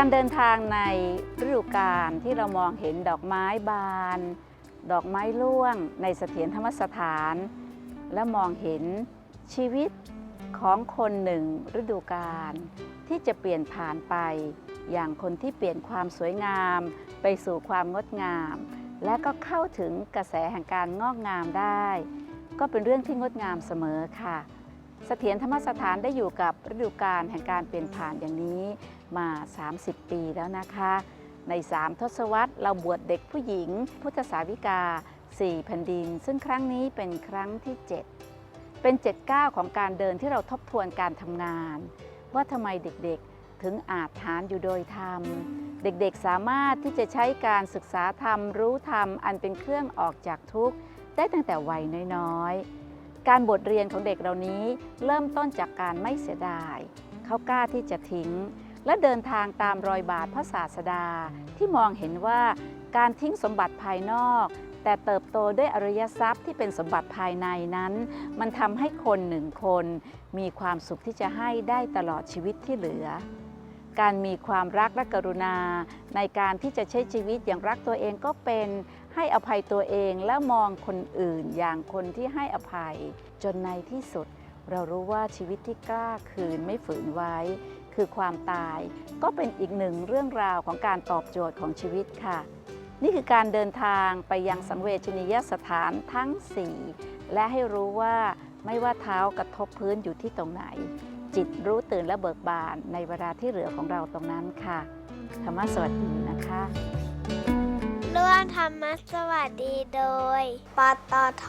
การเดินทางในฤดูกาลที่เรามองเห็นดอกไม้บาน ดอกไม้ร่วง ในเสถียรธรรมสถาน และมองเห็นชีวิตของคนหนึ่งฤดูกาลที่จะเปลี่ยนผ่านไป อย่างคนที่เปลี่ยนความสวยงาม ไปสู่ความงดงาม และก็เข้าถึงกระแสแห่งการงอกงามได้ ก็เป็นเรื่องที่งดงามเสมอค่ะ เสถียรธรรมสถานได้อยู่กับฤดูกาลแห่งการเปลี่ยนผ่านอย่างนี้มา 30 ปีแล้วนะคะ ใน 3 ทศวรรษเราบวชเด็กผู้หญิง พุทธสาวิกา 4 แผ่นดิน ซึ่งครั้งนี้เป็นครั้งที่ 7 เป็น7ก้าของการเดินที่เราทบทวนการทำงาน ว่าทำไมเด็กๆถึงอาจหารอยู่โดยธรรม เด็กๆสามารถที่จะใช้การศึกษาธรรมรู้ธรรมอันเป็นเครื่องออกจากทุกข์ได้ตั้งแต่วัยน้อยๆ การบทเรียนของเด็กเหล่านี้ เริ่มต้นจากการไม่เสียดาย เขากล้าที่จะทิ้ง และเดินทางตามรอยบาทพระศาสดา ที่มองเห็นว่าการทิ้งสมบัติภายนอก แต่เติบโตด้วยอริยทรัพย์ที่เป็นสมบัติภายในนั้น มันทำให้คนหนึ่งคน มีความสุขที่จะให้ได้ตลอดชีวิตที่เหลือ การมีความรักและกรุณา ในการที่จะใช้ชีวิตอย่างรักตัวเองก็เป็นให้อภัยตัวเองและมองคนอื่นอย่างคนที่ให้อภัย จนในที่สุด เรารู้ว่าชีวิตที่กล้าคืนไม่ฝืนไว้ คือความตายก็เป็นอีกหนึ่งเรื่องราวของการตอบโจทย์ของชีวิตค่ะ นี่คือการเดินทางไปยังสังเวชนียสถานทั้ง 4 และให้รู้ว่าไม่ว่าเท้ากระทบพื้นอยู่ที่ตรงไหน จิตรู้ตื่นและเบิกบานในเวลาที่เหลือของเราตรงนั้นค่ะธรรมะสวัสดีนะคะร่วมธรรมะสวัสดีโดย ปตท